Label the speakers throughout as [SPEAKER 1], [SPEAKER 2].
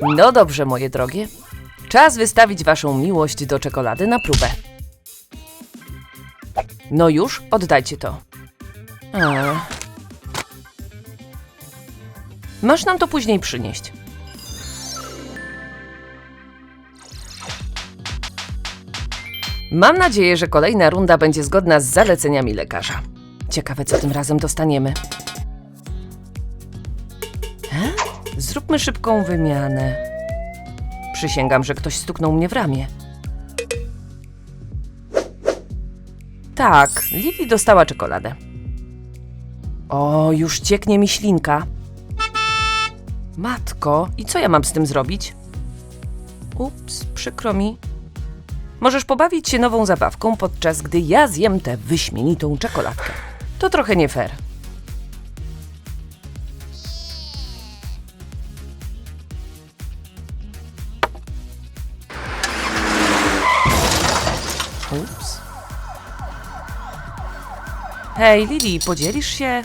[SPEAKER 1] No dobrze, moje drogie. Czas wystawić waszą miłość do czekolady na próbę. No już, oddajcie to. A. Masz nam to później przynieść. Mam nadzieję, że kolejna runda będzie zgodna z zaleceniami lekarza. Ciekawe, co tym razem dostaniemy. Zróbmy szybką wymianę. Przysięgam, że ktoś stuknął mnie w ramię. Tak, Lili dostała czekoladę. O, już cieknie mi ślinka. Matko, i co ja mam z tym zrobić? Ups, przykro mi. Możesz pobawić się nową zabawką, podczas gdy ja zjem tę wyśmienitą czekoladkę. To trochę nie fair. Ups. Hej, Lili, podzielisz się?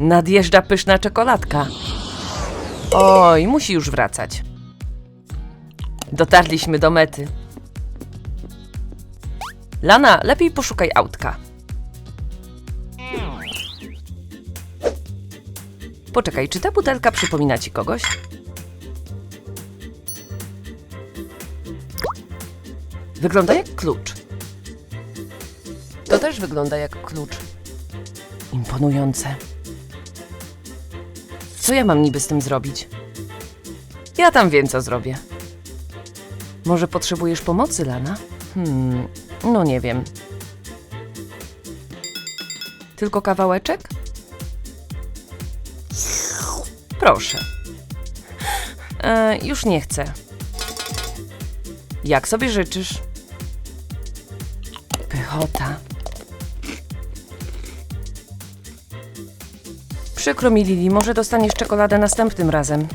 [SPEAKER 1] Nadjeżdża pyszna czekoladka. Oj, musi już wracać. Dotarliśmy do mety. Lana, lepiej poszukaj autka. Poczekaj, czy ta butelka przypomina ci kogoś? Wygląda jak klucz. To też wygląda jak klucz. Imponujące. Co ja mam niby z tym zrobić? Ja tam wiem, co zrobię. Może potrzebujesz pomocy, Lana? Hmm, no nie wiem. Tylko kawałeczek? Proszę. E, już nie chcę. Jak sobie życzysz? Pychota. Przykro mi, Lili, może dostaniesz czekoladę następnym razem.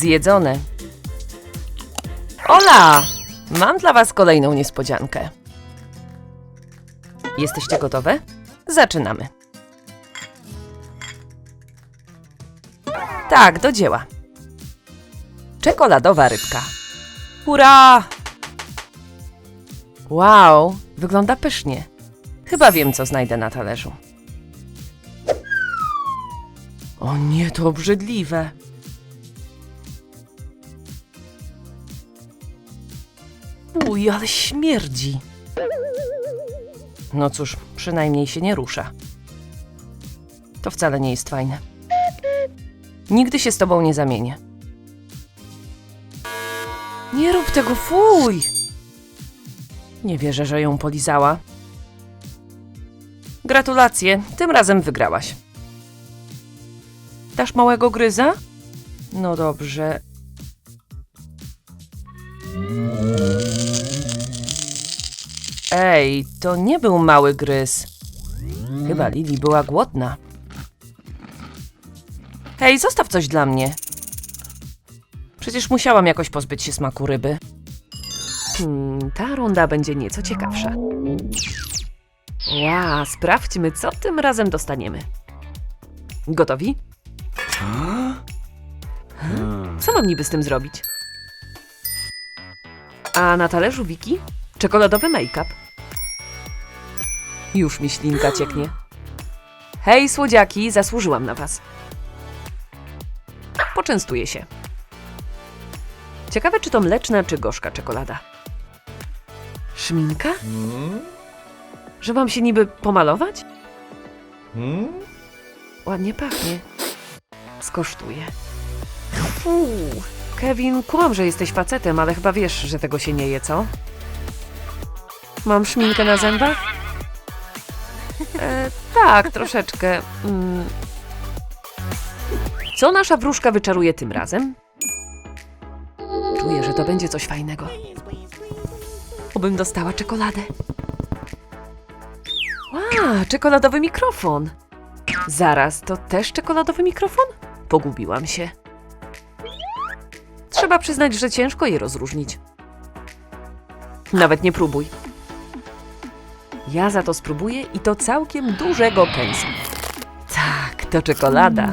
[SPEAKER 1] Zjedzone. Ola! Mam dla Was kolejną niespodziankę. Jesteście gotowe? Zaczynamy. Tak, do dzieła. Czekoladowa rybka. Hurra! Wow, wygląda pysznie. Chyba wiem, co znajdę na talerzu. O nie, to obrzydliwe. Uj, ale śmierdzi. No cóż, przynajmniej się nie rusza. To wcale nie jest fajne. Nigdy się z tobą nie zamienię. Nie rób tego, fuj! Nie wierzę, że ją polizała. Gratulacje, tym razem wygrałaś. Dasz małego gryza? No dobrze. Ej, to nie był mały gryz. Chyba Lili była głodna. Hej, zostaw coś dla mnie. Przecież musiałam jakoś pozbyć się smaku ryby. Hmm, ta runda będzie nieco ciekawsza. Ła, sprawdźmy, co tym razem dostaniemy. Gotowi? Co mam niby z tym zrobić? A na talerzu Wiki? Czekoladowy make-up. Już mi ślinka cieknie. Hej, słodziaki, zasłużyłam na was. Poczęstuję się. Ciekawe, czy to mleczna, czy gorzka czekolada. Szminka? Że mam się niby pomalować? Ładnie pachnie. Skosztuję. Kevin, kumam, że jesteś facetem, ale chyba wiesz, że tego się nie je, co? Mam szminkę na zębach? E, tak, troszeczkę. Mm. Co nasza wróżka wyczaruje tym razem? Czuję, że to będzie coś fajnego. Obym dostała czekoladę. Ła, czekoladowy mikrofon. Zaraz, to też czekoladowy mikrofon? Pogubiłam się. Trzeba przyznać, że ciężko je rozróżnić. Nawet nie próbuj. Ja za to spróbuję i to całkiem dużego kęsa. Tak, to czekolada.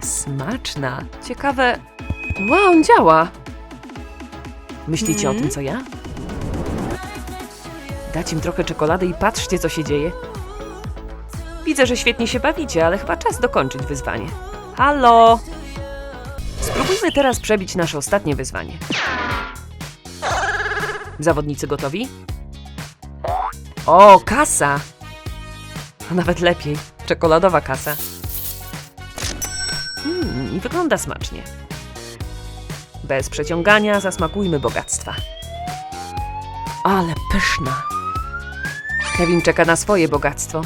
[SPEAKER 1] Smaczna. Ciekawe. Wow, działa. Myślicie o tym, co ja? Dać im trochę czekolady i patrzcie, co się dzieje. Widzę, że świetnie się bawicie, ale chyba czas dokończyć wyzwanie. Halo! Spróbujmy teraz przebić nasze ostatnie wyzwanie. Zawodnicy gotowi? O, kasa! A nawet lepiej, czekoladowa kasa. Mm, i wygląda smacznie. Bez przeciągania zasmakujmy bogactwa. Ale pyszna. Kevin czeka na swoje bogactwo.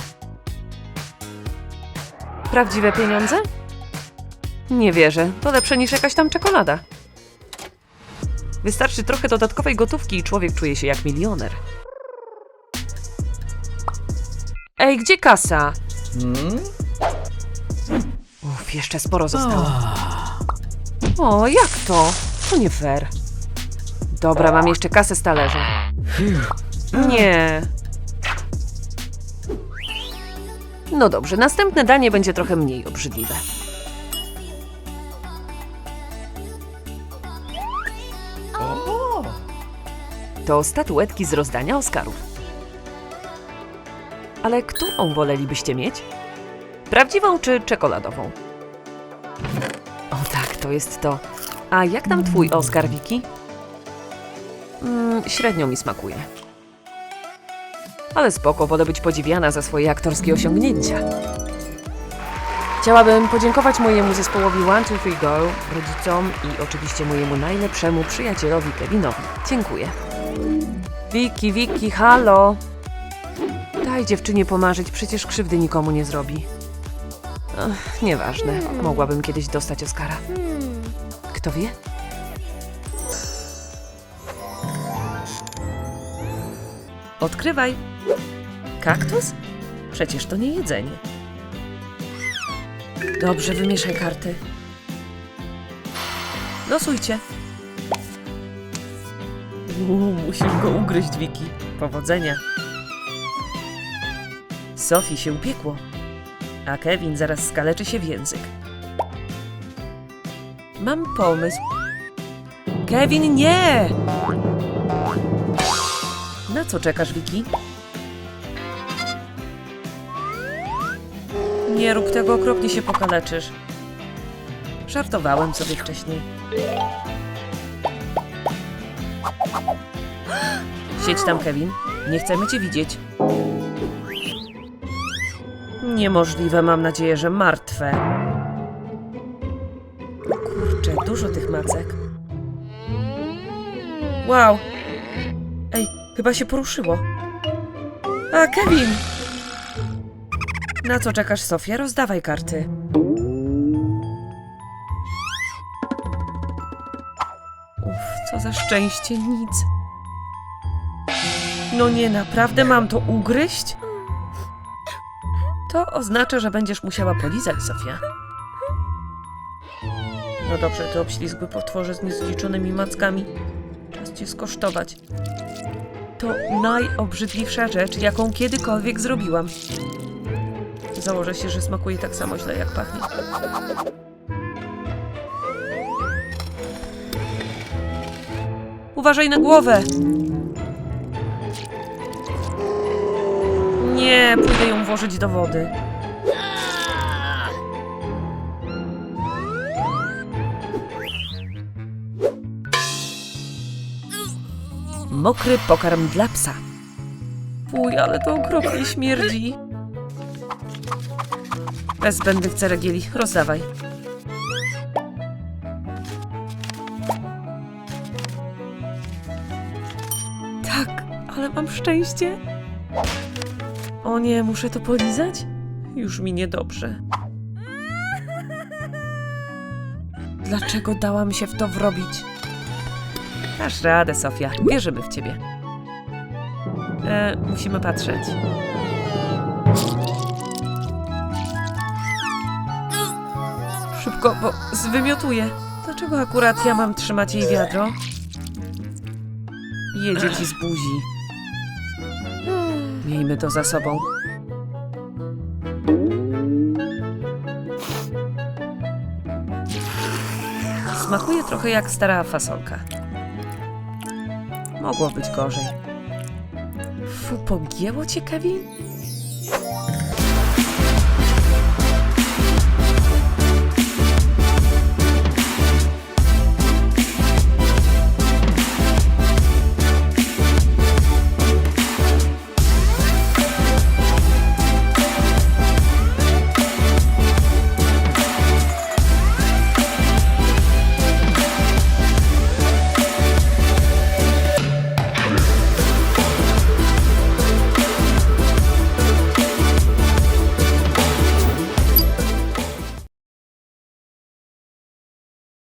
[SPEAKER 1] Prawdziwe pieniądze? Nie wierzę, to lepsze niż jakaś tam czekolada. Wystarczy trochę dodatkowej gotówki i człowiek czuje się jak milioner. Ej, gdzie kasa? Uff, jeszcze sporo zostało. O, jak to? To nie fair. Dobra, mam jeszcze kasę z talerza. Nie. No dobrze, następne danie będzie trochę mniej obrzydliwe. To statuetki z rozdania Oscarów. Ale którą wolelibyście mieć? Prawdziwą czy czekoladową? O tak, to jest to. A jak tam twój Oscar, Wiki? Mm, średnio mi smakuje. Ale spoko, wolę być podziwiana za swoje aktorskie osiągnięcia. Chciałabym podziękować mojemu zespołowi One Two Three Go, rodzicom i oczywiście mojemu najlepszemu przyjacielowi Kevinowi. Dziękuję. Wiki, Wiki, halo! Daj dziewczynie pomarzyć, przecież krzywdy nikomu nie zrobi. Ach, nieważne, mogłabym kiedyś dostać Oscara. Kto wie? Odkrywaj. Kaktus? Przecież to nie jedzenie. Dobrze, wymieszaj karty. Losujcie. Uuu, musisz go ugryźć, Wiki. Powodzenia. Sofii się upiekło, a Kevin zaraz skaleczy się w język. Mam pomysł. Kevin, nie! Na co czekasz, Wiki? Nie rób tego, okropnie się pokaleczysz. Żartowałem sobie wcześniej. Siedź tam, Kevin. Nie chcemy cię widzieć. Niemożliwe, mam nadzieję, że martwe. Kurczę, dużo tych macek. Wow. Chyba się poruszyło. A, Kevin! Na co czekasz, Sofia? Rozdawaj karty. Uff, co za szczęście, nic. No nie, naprawdę mam to ugryźć? To oznacza, że będziesz musiała polizać, Sofia. No dobrze, ty obślizgły potworze z niezliczonymi mackami. Czas cię skosztować. To najobrzydliwsza rzecz, jaką kiedykolwiek zrobiłam. Założę się, że smakuje tak samo źle, jak pachnie. Uważaj na głowę! Nie, pójdę ją włożyć do wody. Mokry pokarm dla psa. Fuj, ale to okropnie śmierdzi. Bez zbędnych ceregieli, rozdawaj. Tak, ale mam szczęście. O nie, muszę to polizać? Już mi niedobrze. Dlaczego dałam się w to wrobić? Dasz radę, Sofia. Wierzymy w ciebie. E, musimy patrzeć. Szybko, bo zwymiotuję. Dlaczego akurat ja mam trzymać jej wiadro? Jedzie ci z buzi. Miejmy to za sobą. Smakuje trochę jak stara fasolka. Mogło być gorzej. Fu, pogięło cię, Kevin?